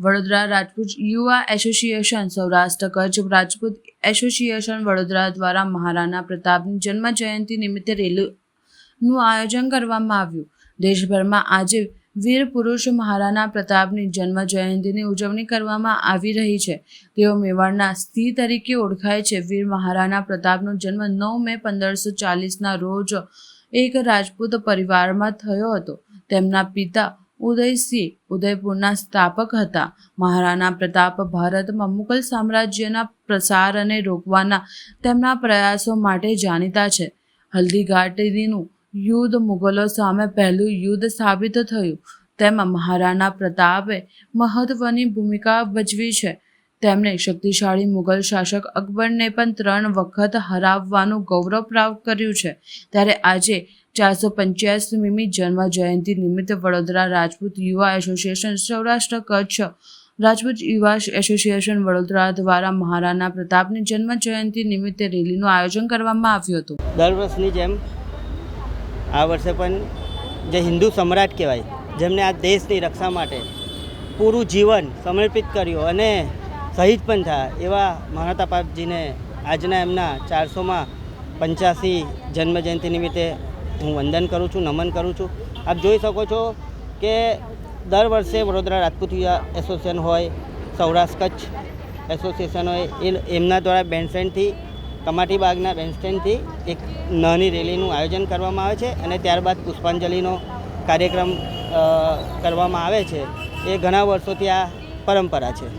વડોદરા રાજપૂત યુવા association, Saurashtra Kutch Rajput association, Vadodara દ્વારા મહારાણા પ્રતાપની જન્મ જયંતિ નિમિત્તે રેલીનું આયોજન કરવામાં આવ્યું. દેશભરમાં આજે વીર પુરુષ મહારાણા પ્રતાપની જન્મ જયંતિની ઉજવણી કરવામાં આવી રહી છે. તેઓ મેવાડના સ્થિર તરીકે ઓળખાય છે. વીર મહારાણા પ્રતાપનો જન્મ નવ મે પંદરસો ચાલીસના રોજ એક રાજપૂત પરિવારમાં થયો હતો. તેમના પિતા ઉદયસિંહ ઉદયપુરના સ્થાપક હતા. મહારાણા પ્રતાપ ભારતમાં મુઘલ સામ્રાજ્યના પ્રસારને રોકવાના તેમના પ્રયાસો માટે જાણીતા છે. હલ્દીઘાટીનું યુદ્ધ મુગલો સામે પહેલું યુદ્ધ સાબિત થયું. તેમાં મહારાણા પ્રતાપે મહત્વની ભૂમિકા ભજવી છે. તેમણે શક્તિશાળી મુઘલ શાસક અકબરને પણ ત્રણ વખત હરાવવાનું ગૌરવ પ્રાપ્ત કર્યું છે. ત્યારે આજે ચારસો પંચ્યાસીમી જન્મ જયંતિ નિમિત્તે વડોદરા રાજપૂત યુવા એસોસિએશન સૌરાષ્ટ્ર કચ્છ રાજપૂત યુવા એસોસિએશન વડોદરા દ્વારા મહારાણા પ્રતાપની જન્મ જયંતિ નિમિત્તે રેલીનું આયોજન કરવામાં આવ્યું હતું. દર વર્ષની જેમ આ વર્ષે પણ જે હિન્દુ સમ્રાટ કહેવાય જેમને આ દેશની રક્ષા માટે પૂરું જીવન સમર્પિત કર્યું અને શહીદ પણ થયા. એવા મહારાતા પ્રતાપજીને આજના એમના ચારસોમાં પંચ્યાસી જન્મજયંતિ નિમિત્તે હું વંદન કરું છું, નમન કરું છું. આપ જોઈ શકો છો કે દર વર્ષે વડોદરા રાજપૂતિયા એસોસિએશન હોય, સૌરાષ્ટ્ર કચ્છ એસોસિએશન હોય, એ એમના દ્વારા બેન્ડસ્ટેન્ડથી, કમાટી બાગના બેન્ડસ્ટેન્ડથી એક નાની રેલીનું આયોજન કરવામાં આવે છે અને ત્યારબાદ પુષ્પાંજલિનો કાર્યક્રમ કરવામાં આવે છે. એ ઘણા વર્ષોથી આ પરંપરા છે.